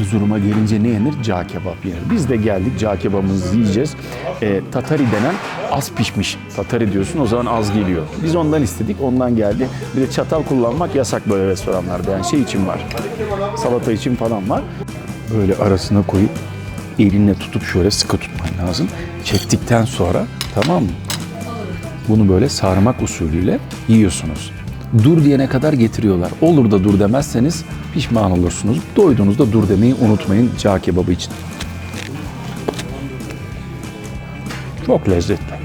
Erzurum'a gelince ne yenir? Cağ kebap yenir. Biz de geldik cağ kebabımızı yiyeceğiz. Ee, tatari denen az pişmiş. Tatari diyorsun o zaman az geliyor. Biz ondan istedik ondan geldi. Bir de çatal kullanmak yasak böyle restoranlarda. Yani şey için var. Salata için falan var. Böyle arasına koyup elinle tutup şöyle sıkı tutman lazım. Çektikten sonra tamam mı? Bunu böyle sarmak usulüyle yiyorsunuz. Dur diyene kadar getiriyorlar. Olur da dur demezseniz pişman olursunuz. Doyduğunuzda dur demeyi unutmayın cağ kebabı için. Çok lezzetli.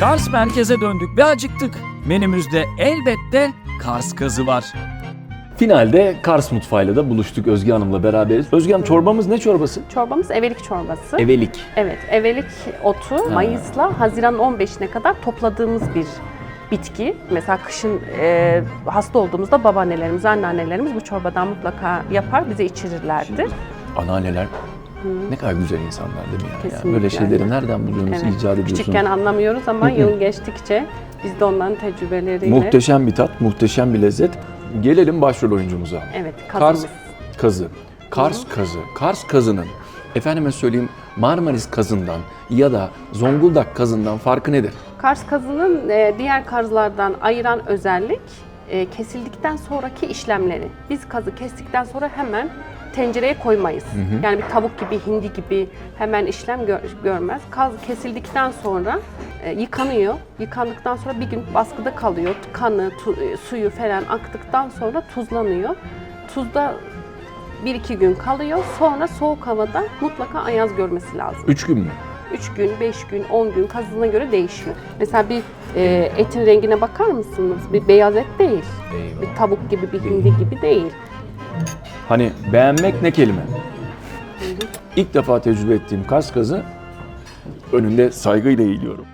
Kars merkeze döndük ve acıktık. Menümüzde elbette Kars kazı var. Finalde Kars mutfağıyla da buluştuk Özge Hanım'la beraberiz. Özge Hanım çorbamız ne çorbası? Çorbamız evelik çorbası. Evelik. Evet, evelik otu Mayıs'la Haziran 15'ine kadar topladığımız bir bitki. Mesela kışın e, hasta olduğumuzda babaannelerimiz, anneannelerimiz bu çorbadan mutlaka yapar, bize içirirlerdi. Anneanneler ne kadar güzel insanlar değil mi ya? Yani Kesinlikle böyle şeyleri öyle. nereden buluyorsunuz, Evet. icat ediyorsunuz? Küçükken anlamıyoruz ama yıl geçtikçe biz de onların tecrübeleriyle... Muhteşem bir tat, muhteşem bir lezzet. Gelelim başrol oyuncumuza. Evet, Kars kazımız. kazı. Kars kazı. Kars kazının efendime söyleyeyim Marmaris kazından ya da Zonguldak kazından farkı nedir? Kars kazının e, diğer kazlardan ayıran özellik e, kesildikten sonraki işlemleri. Biz kazı kestikten sonra hemen tencereye koymayız. Yani bir tavuk gibi, hindi gibi hemen işlem gör- görmez. Kaz kesildikten sonra e, yıkanıyor. Yıkandıktan sonra bir gün baskıda kalıyor. Kanı, tu- e, suyu falan aktıktan sonra tuzlanıyor. Tuzda bir iki gün kalıyor. Sonra soğuk havada mutlaka ayaz görmesi lazım. Üç gün mü? 3 gün, 5 gün, 10 gün kazına göre değişiyor. Mesela bir e, etin rengine bakar mısınız? Bir beyaz et değil. Eyvah. Bir tavuk gibi, bir hindi gibi değil. Hani beğenmek ne kelime? İlk defa tecrübe ettiğim Kars kazı önünde saygıyla eğiliyorum.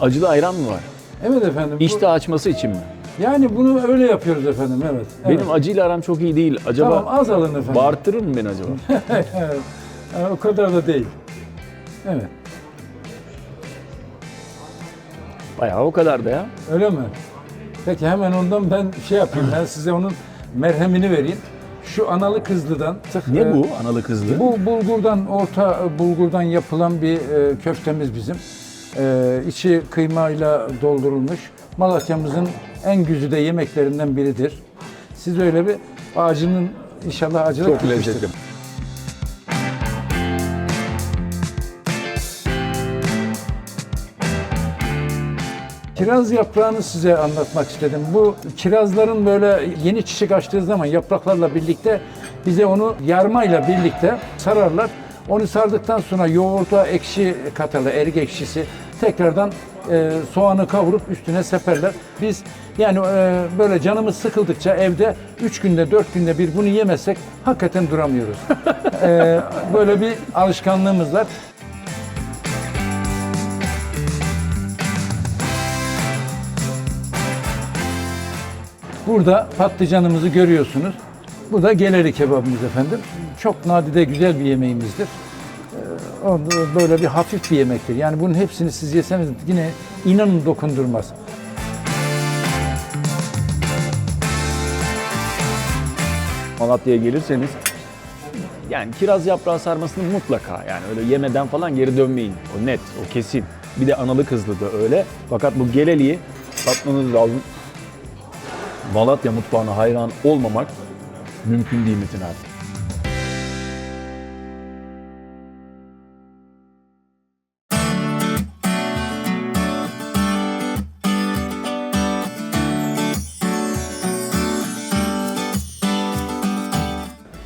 Acılı ayran mı var? Evet efendim. bu- İşte açması için mi? yani bunu öyle yapıyoruz efendim evet. evet. Benim acıyla aram çok iyi değil. Acaba Tamam az alın efendim. bağırtırır mı beni acaba? Evet. O kadar da değil. Evet. Bayağı o kadar da ya. Öyle mi? Peki hemen ondan ben şey yapayım. Ben size onun merhemini vereyim. Şu analı kızlıdan. Ne e, bu analı kızlı? Bu bulgurdan, orta bulgurdan yapılan bir e, köftemiz bizim. E, içi kıymayla doldurulmuş. Malatya'mızın en güzide yemeklerinden biridir. Siz öyle bir ağacının inşallah acılı Çok lezzetli. Kiraz yaprağını size anlatmak istedim. Bu kirazların böyle yeni çiçek açtığı zaman yapraklarla birlikte bize onu yarmayla birlikte sararlar. Onu sardıktan sonra yoğurda ekşi katarlar, erik ekşisi. Tekrardan e, soğanı kavurup üstüne seperler. Biz yani e, böyle canımız sıkıldıkça evde 3 günde 4 günde bir bunu yemezsek hakikaten duramıyoruz. E, böyle bir alışkanlığımız var. Burada patlıcanımızı görüyorsunuz. Bu da geleri kebabımız efendim. Çok nadide güzel bir yemeğimizdir. Ee, Böyle bir hafif bir yemektir. Yani bunun hepsini siz yeseniz yine inanın dokundurmaz. Malatya'ya gelirseniz yani kiraz yaprağı sarmasını mutlaka yani öyle yemeden falan geri dönmeyin. O net, o kesin. Bir de analı kızlı da öyle. Fakat bu geleliği tatmanız lazım. Malatya mutfağına hayran olmamak mümkün değil Metin abi.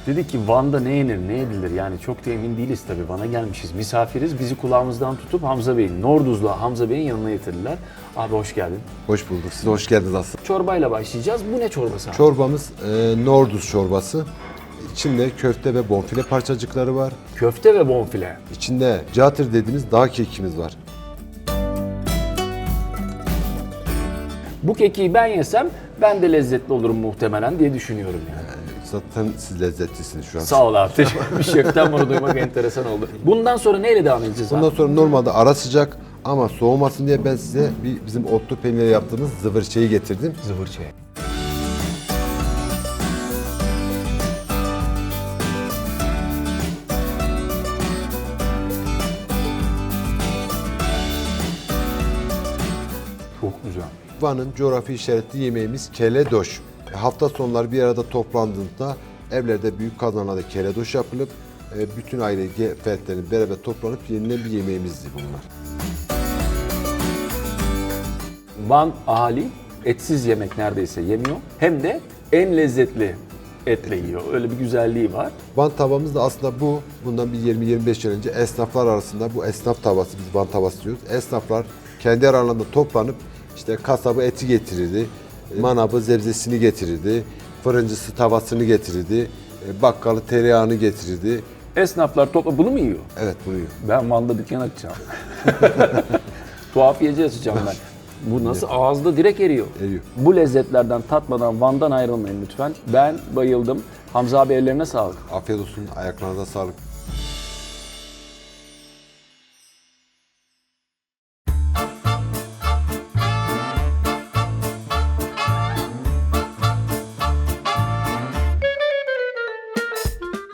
Dedik ki Van'da ne yenir, ne edilir? Yani çok da emin değiliz tabii. Van'a gelmişiz, misafiriz. Bizi kulağımızdan tutup Hamza Bey'in, Norduz'la Hamza Bey'in yanına getirdiler. Abi hoş geldin. Hoş bulduk. Siz hoş geldiniz aslında. Çorbayla başlayacağız. Bu ne çorbası abi? Çorbamız e, Norduz çorbası. İçinde köfte ve bonfile parçacıkları var. Köfte ve bonfile. İçinde catır dediğimiz dağ kekimiz var. Bu kekiği ben yesem ben de lezzetli olurum muhtemelen diye düşünüyorum yani. Zaten siz lezzetlisiniz şu an. Sağ ol abi. Teşekkür Bir şeften bunu duymak enteresan oldu. Bundan sonra neyle devam edeceğiz abi? Bundan sonra normalde ara sıcak ama soğumasın diye ben size bir, bizim otlu peynirle yaptığımız zıvır şeyi getirdim. Zıvırçı. Çok güzel. Van'ın coğrafi işaretli yemeğimiz keledoş. Hafta sonları bir arada toplandığında evlerde büyük kazanlarda keledoş yapılıp e, bütün aile ge- fertlerin beraber toplanıp yenilen bir yemeğimizdi bunlar. Van ahali etsiz yemek neredeyse yemiyor. Hem de en lezzetli etle yiyor. Öyle bir güzelliği var. Van tavamız da aslında bu. Bundan bir 20-25 yıl önce esnaflar arasında bu esnaf tavası, biz van tavası diyoruz. Esnaflar kendi aralarında toplanıp işte kasabı eti getirirdi, manabı zebzesini getirirdi, fırıncısı tavasını getirirdi, e, bakkalı tereyağını getirirdi. Esnaflar topla bunu mu yiyor? Evet bunu yiyor. Ben Van'da dükkan açacağım. Tuhaf yiyeceği açacağım ben. Bu nasıl ağızda direkt eriyor. Eriyor. Bu lezzetlerden tatmadan Van'dan ayrılmayın lütfen. Ben bayıldım. Hamza abi ellerine sağlık. Afiyet olsun, ayaklarınıza sağlık.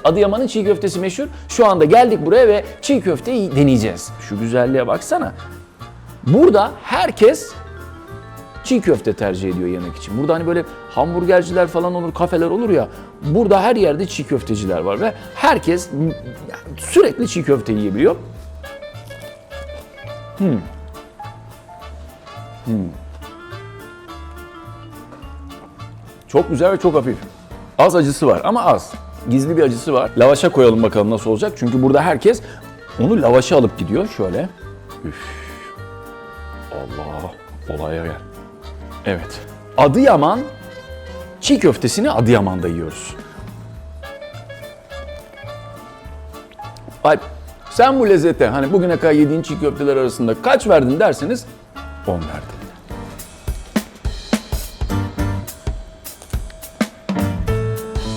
Adıyaman'ın çiğ köftesi meşhur. Şu anda geldik buraya ve çiğ köfteyi deneyeceğiz. Şu güzelliğe baksana. Burada herkes çiğ köfte tercih ediyor yemek için. Burada hani böyle hamburgerciler falan olur, kafeler olur ya. Burada her yerde çiğ köfteciler var ve herkes sürekli çiğ köfte yiyebiliyor. Hmm. Hmm. Çok güzel ve çok hafif. Az acısı var ama az. Gizli bir acısı var. Lavaşa koyalım bakalım nasıl olacak. Çünkü burada herkes onu lavaşa alıp gidiyor. Şöyle. Üf. Allah. Olaya gel. Evet. Adıyaman çiğ köftesini Adıyaman'da yiyoruz. Alp, sen bu lezzete hani bugüne kadar yediğin çiğ köfteler arasında kaç verdin derseniz 10 verdim.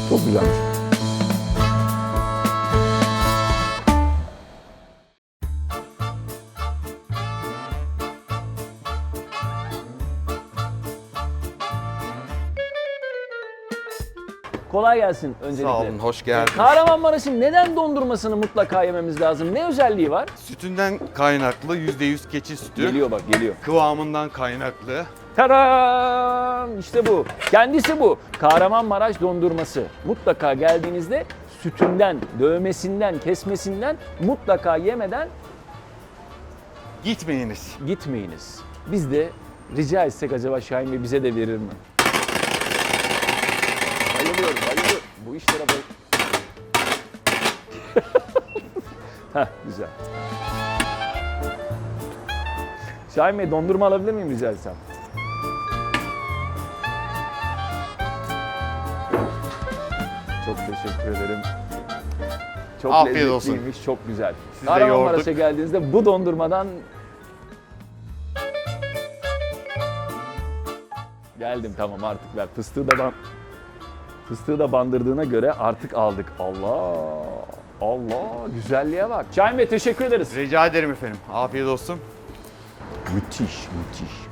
Çok güzelmiş. Kolay gelsin öncelikle. Sağ olun, hoş geldiniz. Kahramanmaraş'ın neden dondurmasını mutlaka yememiz lazım? Ne özelliği var? Sütünden kaynaklı, %100 keçi sütü. Geliyor bak geliyor. Kıvamından kaynaklı. Tadam! İşte bu. Kendisi bu. Kahramanmaraş dondurması. Mutlaka geldiğinizde sütünden, dövmesinden, kesmesinden mutlaka yemeden Gitmeyiniz. gitmeyiniz. Biz de rica etsek acaba Şahin Bey bize de verir mi? Heh, güzel. Şahin Bey dondurma alabilir miyim rica etsem? Çok teşekkür ederim. Çok Afiyet olsun. lezzetliymiş, çok güzel. Siz de Kahramanmaraş'a geldiğinizde bu dondurmadan Geldim tamam artık ver. Fıstığı da ban... Fıstığı da bandırdığına göre artık aldık. Allah! Allah! Güzelliğe bak. Şahin Bey teşekkür ederiz. Rica ederim efendim. Afiyet olsun. Müthiş, müthiş.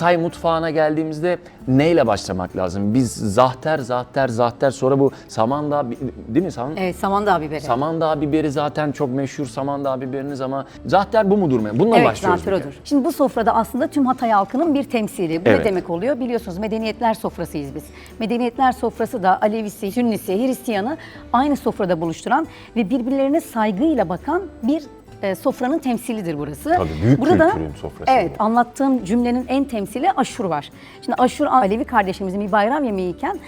Hatay mutfağına geldiğimizde neyle başlamak lazım? Biz zahter, zahter, zahter sonra bu samandağ, değil mi? Sam Evet, Samandağ biberi. Samandağ biberi zaten çok meşhur Samandağ biberiniz ama zahter bu mudur? Bununla evet, başlıyoruz. bir kere. odur. Şimdi bu sofrada aslında tüm Hatay halkının bir temsili. Bu Evet. ne demek oluyor? Biliyorsunuz medeniyetler sofrasıyız biz. Medeniyetler sofrası da Alevisi, Sünnisi, Hristiyanı aynı sofrada buluşturan ve birbirlerine saygıyla bakan bir e, sofranın temsilidir burası. Tabii, büyük Burada, kültürün sofrası Evet, bu. anlattığım cümlenin en temsili aşur var. Şimdi aşur Alevi kardeşimizin bir bayram yemeğiyken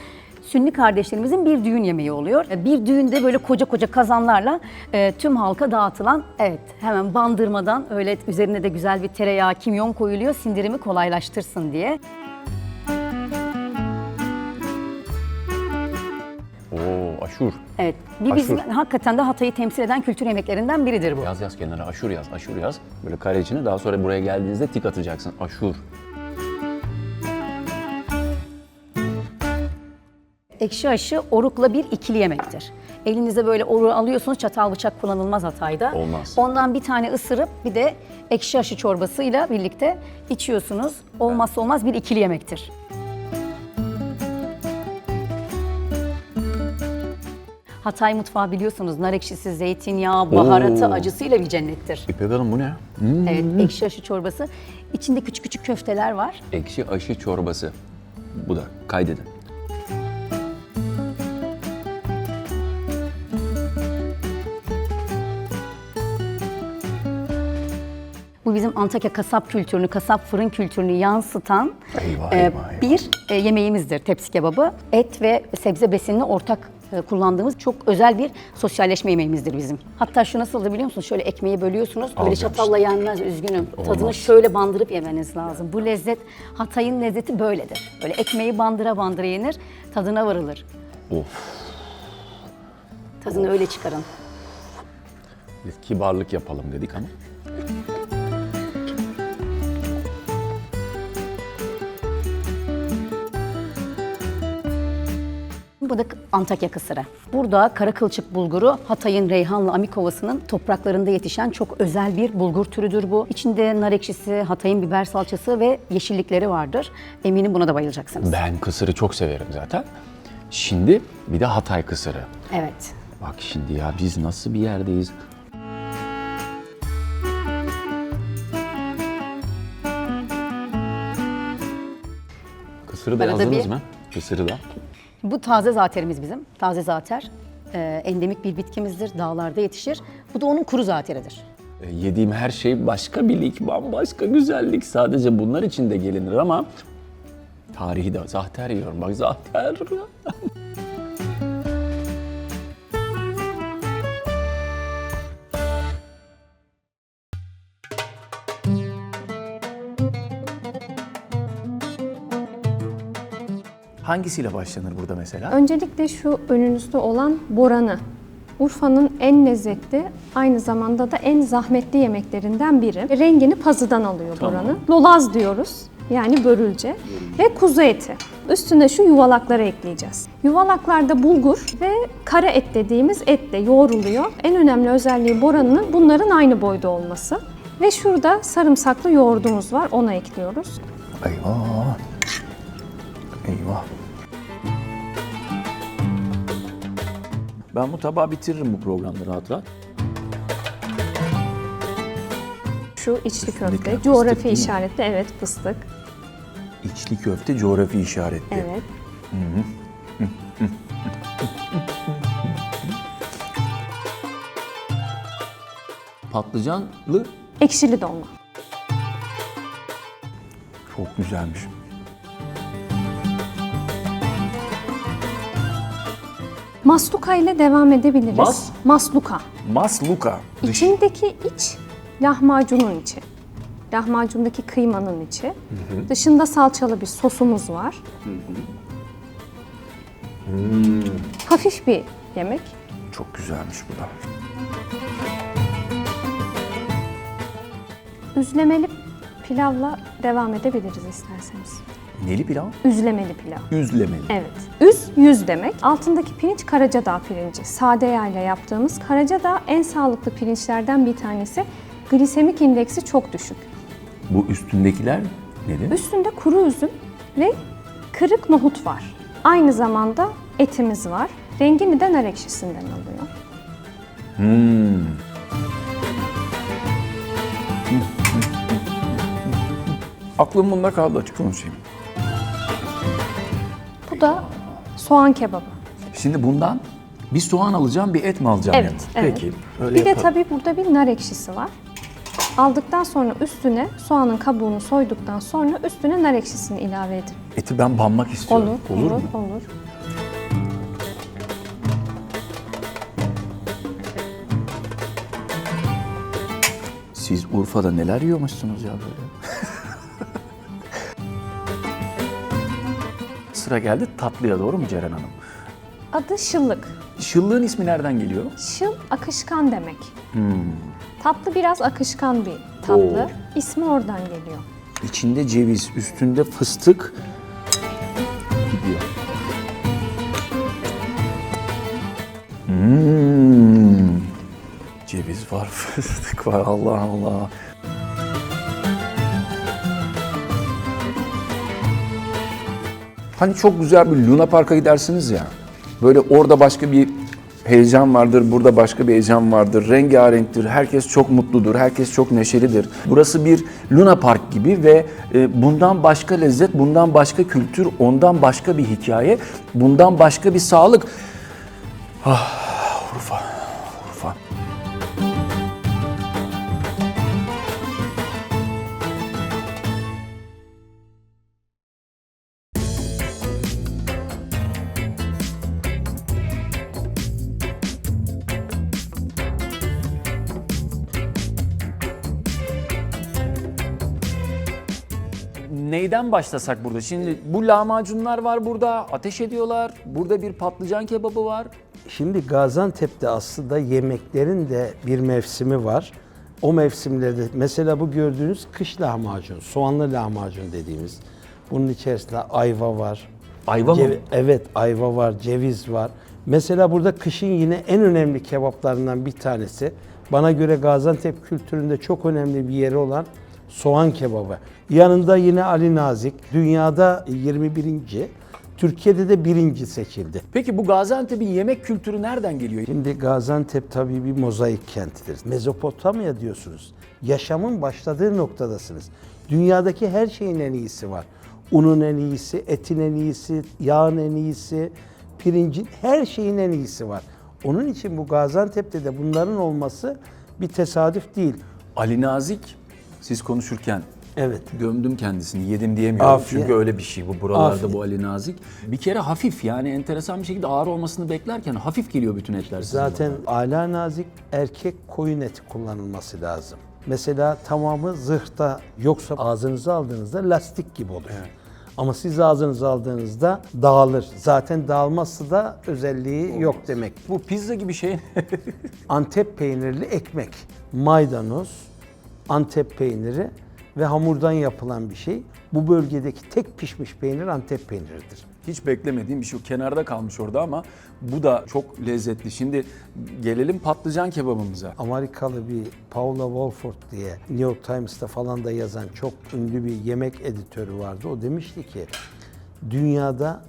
Sünni kardeşlerimizin bir düğün yemeği oluyor. E, Bir düğünde böyle koca koca kazanlarla e, tüm halka dağıtılan, evet hemen bandırmadan öyle üzerine de güzel bir tereyağı, kimyon koyuluyor sindirimi kolaylaştırsın diye. Aşur. Evet, bir bizim Aşur. hakikaten de Hatay'ı temsil eden kültür yemeklerinden biridir bu. Yaz yaz kenara aşur yaz, aşur yaz. Böyle kare içine daha sonra buraya geldiğinizde tik atacaksın. Aşur. Ekşi aşı orukla bir ikili yemektir. Elinize böyle oruğu alıyorsunuz, çatal bıçak kullanılmaz Hatay'da. Olmaz. Ondan bir tane ısırıp bir de ekşi aşı çorbasıyla birlikte içiyorsunuz. Olmazsa olmaz bir ikili yemektir. Hatay mutfağı biliyorsunuz nar ekşisi, zeytinyağı, baharatı, Oo. acısıyla bir cennettir. İpek Hanım bu ne? Evet, ekşi aşı çorbası. İçinde küçük küçük köfteler var. Ekşi aşı çorbası. Bu da kaydedin. Bu bizim Antakya kasap kültürünü, kasap fırın kültürünü yansıtan Eyvah, e, eyvah, eyvah. bir e, yemeğimizdir tepsi kebabı. Et ve sebze besinini ortak kullandığımız çok özel bir sosyalleşme yemeğimizdir bizim. Hatta şu nasıldı biliyor musunuz? Şöyle ekmeği bölüyorsunuz. Böyle Alacağım çatalla yenmez üzgünüm. Tadını şöyle bandırıp yemeniz lazım. Bu lezzet Hatay'ın lezzeti böyledir. Böyle ekmeği bandıra bandıra yenir, tadına varılır. Of. Tadını öyle çıkarın. Biz kibarlık yapalım dedik ama. Bu da Antakya kısırı. Burada kara kılçık bulguru Hatay'ın Reyhanlı Amikovası'nın topraklarında yetişen çok özel bir bulgur türüdür bu. İçinde nar ekşisi, Hatay'ın biber salçası ve yeşillikleri vardır. Eminim buna da bayılacaksınız. Ben kısırı çok severim zaten. Şimdi bir de Hatay kısırı. Evet. Bak şimdi ya biz nasıl bir yerdeyiz? Kısırı da Arada yazdınız bir- mı? Kısırı da. Bu taze zaterimiz bizim. Taze zater. Ee, endemik bir bitkimizdir. Dağlarda yetişir. Bu da onun kuru zateridir. E, Yediğim her şey başka bir lig, bambaşka güzellik. Sadece bunlar için de gelinir ama tarihi de zahter yiyorum. Bak zahter. Hangisiyle başlanır burada mesela? Öncelikle şu önünüzde olan boranı. Urfa'nın en lezzetli, aynı zamanda da en zahmetli yemeklerinden biri. Rengini pazıdan alıyor Tamam. boranın. Lolaz diyoruz. Yani börülce. Ve kuzu eti. Üstüne şu yuvalakları ekleyeceğiz. Yuvalaklarda bulgur ve kara et dediğimiz etle yoğruluyor. En önemli özelliği boranın bunların aynı boyda olması. Ve şurada sarımsaklı yoğurdumuz var. Onu ekliyoruz. Eyvah. Eyvah. Ben bu tabağı bitiririm bu programda rahat rahat. Şu içli Üstündeki köfte, fıstık coğrafi değil mi? işaretli. Evet fıstık. İçli köfte coğrafi işaretli. Evet. Patlıcanlı Ekşili dolma. çok güzelmiş. Masluka ile devam edebiliriz. Mas? Masluka. Masluka. İçindeki iç lahmacunun içi. Lahmacundaki kıymanın içi. Dışında salçalı bir sosumuz var. Hafif bir yemek. Çok güzelmiş bu da. Üzlemeli pilavla devam edebiliriz isterseniz. Neli pilav? Üzlemeli pilav. Üzlemeli. Evet. Üz, yüz demek. Altındaki pirinç Karacadağ pirinci. Sade yağla yaptığımız Karacadağ en sağlıklı pirinçlerden bir tanesi. Glisemik indeksi çok düşük. Bu üstündekiler nedir? Üstünde kuru üzüm ve kırık nohut var. Aynı zamanda etimiz var. Rengini de nar ekşisinden alıyor. Aklım bunda kaldı açık konuşayım. Bu da soğan kebabı. Şimdi bundan bir soğan alacağım, bir et mi alacağım Evet, evet. Peki. Öyle bir de tabii burada bir nar ekşisi var. Aldıktan sonra üstüne soğanın kabuğunu soyduktan sonra üstüne nar ekşisini ilave edin. Eti ben banmak istiyorum. Olur, olur, olur. mu? olur. Siz Urfa'da neler yiyormuşsunuz ya böyle? Sıra geldi tatlıya doğru mu Ceren Hanım? Adı şıllık. Şıllığın ismi nereden geliyor? Şıl akışkan demek. Tatlı biraz akışkan bir tatlı. İsmi oradan geliyor. İçinde ceviz, üstünde fıstık gidiyor. Hmm. Ceviz var, fıstık var. Allah Allah. Hani çok güzel bir Luna Park'a gidersiniz ya. Böyle orada başka bir heyecan vardır, burada başka bir heyecan vardır. Rengarenktir, herkes çok mutludur, herkes çok neşelidir. Burası bir Luna Park gibi ve e, bundan başka lezzet, bundan başka kültür, ondan başka bir hikaye, bundan başka bir sağlık. Ah, Urfa. Neyden başlasak burada? Şimdi bu lahmacunlar var burada, ateş ediyorlar. Burada bir patlıcan kebabı var. Şimdi Gaziantep'te aslında yemeklerin de bir mevsimi var. O mevsimlerde mesela bu gördüğünüz kış lahmacun, soğanlı lahmacun dediğimiz. Bunun içerisinde ayva var. Ayva mı? Evet, ayva var, ceviz var. Mesela burada kışın yine en önemli kebaplarından bir tanesi. Bana göre Gaziantep kültüründe çok önemli bir yeri olan soğan kebabı. Yanında yine Ali Nazik. Dünyada 21. Türkiye'de de birinci seçildi. Peki bu Gaziantep'in yemek kültürü nereden geliyor? Şimdi Gaziantep tabii bir mozaik kentidir. Mezopotamya diyorsunuz. Yaşamın başladığı noktadasınız. Dünyadaki her şeyin en iyisi var. Unun en iyisi, etin en iyisi, yağın en iyisi, pirincin her şeyin en iyisi var. Onun için bu Gaziantep'te de bunların olması bir tesadüf değil. Ali Nazik siz konuşurken Evet. gömdüm kendisini yedim diyemiyorum. Afiyet. Çünkü öyle bir şey bu buralarda Afiyet. bu Ali Nazik. Bir kere hafif yani enteresan bir şekilde ağır olmasını beklerken hafif geliyor bütün etler. Zaten ala nazik erkek koyun eti kullanılması lazım. Mesela tamamı zırhta yoksa ağzınıza aldığınızda lastik gibi olur. Ama siz ağzınıza aldığınızda dağılır. Zaten dağılması da özelliği yok demek. bu pizza gibi şey. Antep peynirli ekmek, maydanoz, Antep peyniri ve hamurdan yapılan bir şey. Bu bölgedeki tek pişmiş peynir Antep peyniridir. Hiç beklemediğim bir şey. Kenarda kalmış orada ama bu da çok lezzetli. Şimdi gelelim patlıcan kebabımıza. Amerikalı bir Paula Wolford diye New York Times'ta falan da yazan çok ünlü bir yemek editörü vardı. O demişti ki dünyada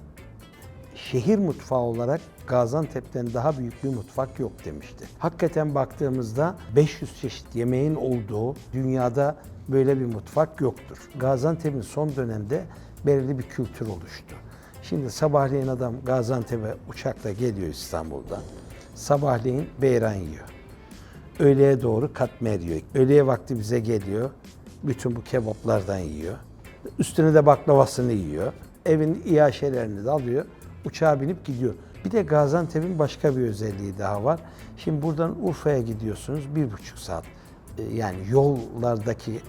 şehir mutfağı olarak Gaziantep'ten daha büyük bir mutfak yok demişti. Hakikaten baktığımızda 500 çeşit yemeğin olduğu dünyada böyle bir mutfak yoktur. Gaziantep'in son dönemde belirli bir kültür oluştu. Şimdi sabahleyin adam Gaziantep'e uçakla geliyor İstanbul'dan. Sabahleyin beyran yiyor. Öğleye doğru katmer yiyor. Öğleye vakti bize geliyor. Bütün bu kebaplardan yiyor. Üstüne de baklavasını yiyor. Evin iaşelerini de alıyor. Uçağa binip gidiyor. Bir de Gaziantep'in başka bir özelliği daha var. Şimdi buradan Urfa'ya gidiyorsunuz bir buçuk saat. Ee, Yani yollardaki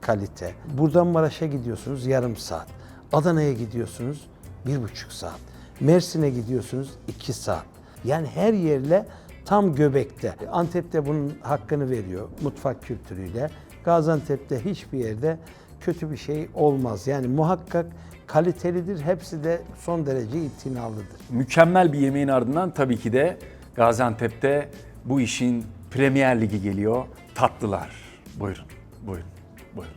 kalite. Buradan Maraş'a gidiyorsunuz yarım saat. Adana'ya gidiyorsunuz bir buçuk saat. Mersin'e gidiyorsunuz iki saat. Yani her yerle tam göbekte. Antep'te bunun hakkını veriyor mutfak kültürüyle. Gaziantep'te hiçbir yerde kötü bir şey olmaz. Yani muhakkak kalitelidir. Hepsi de son derece itinalıdır. Mükemmel bir yemeğin ardından tabii ki de Gaziantep'te bu işin Premier Ligi geliyor. Tatlılar. Buyurun, buyurun, buyurun.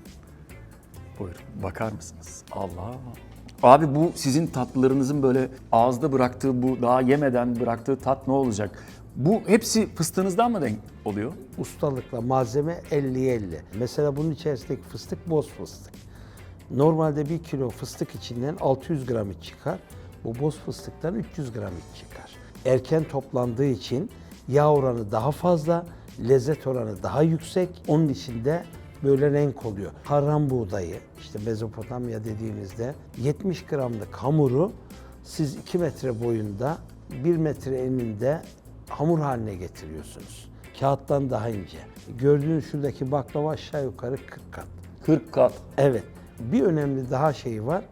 Buyurun, bakar mısınız? Allah. Abi bu sizin tatlılarınızın böyle ağızda bıraktığı bu daha yemeden bıraktığı tat ne olacak? Bu hepsi fıstığınızdan mı denk oluyor? ustalıkla malzeme 50-50. Mesela bunun içerisindeki fıstık boz fıstık. Normalde 1 kilo fıstık içinden 600 gram iç çıkar. Bu boz fıstıktan 300 gram iç çıkar. Erken toplandığı için yağ oranı daha fazla, lezzet oranı daha yüksek. Onun içinde böyle renk oluyor. Harran buğdayı, işte Mezopotamya dediğimizde 70 gramlık hamuru siz 2 metre boyunda, 1 metre eninde hamur haline getiriyorsunuz. Kağıttan daha ince. Gördüğünüz şuradaki baklava aşağı yukarı 40 kat. 40 kat. Evet. Bir önemli daha şey var.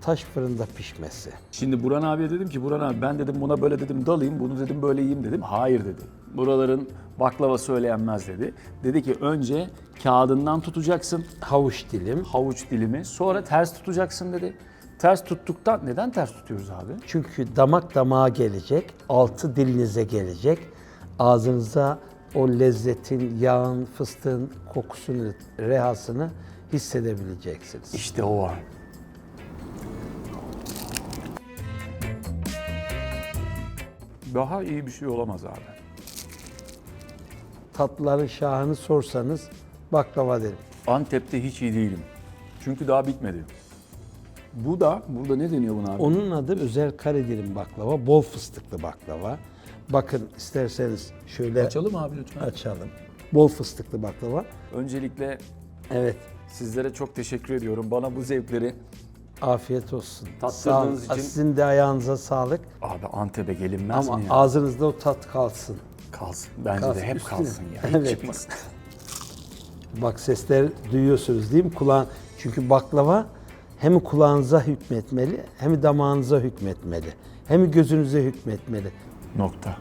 Taş fırında pişmesi. Şimdi Buran abiye dedim ki Buran abi ben dedim buna böyle dedim dalayım bunu dedim böyle yiyeyim dedim. Hayır dedi. Buraların baklava söyleyenmez dedi. Dedi ki önce kağıdından tutacaksın Havuç dilim. havuç dilimi sonra ters tutacaksın dedi. Ters tuttuktan neden ters tutuyoruz abi? Çünkü damak damağa gelecek, altı dilinize gelecek. Ağzınıza o lezzetin, yağın, fıstığın kokusunu, rehasını hissedebileceksiniz. İşte o var. Daha iyi bir şey olamaz abi. Tatlıların şahını sorsanız baklava derim. Antep'te hiç iyi değilim. Çünkü daha bitmedi. Bu da, burada ne deniyor buna abi? Onun adı özel kare dilim baklava, bol fıstıklı baklava. Bakın isterseniz şöyle Açalım abi lütfen. açalım. Bol fıstıklı baklava. Öncelikle Evet, sizlere çok teşekkür ediyorum. Bana bu zevkleri afiyet olsun. Tattırdığınız Sağ- için- Sizin de ayağınıza sağlık. Abi Antep'e gelinmez Ama mi ya? ağzınızda o tat kalsın. kalsın. Bence Kalsın, de hep üstüne. kalsın ya. Hiç Evet. çıkmasın. Bak sesler duyuyorsunuz değil mi? Kulağın, çünkü baklava hem kulağınıza hükmetmeli, hem damağınıza hükmetmeli, hem gözünüze hükmetmeli. Nokta.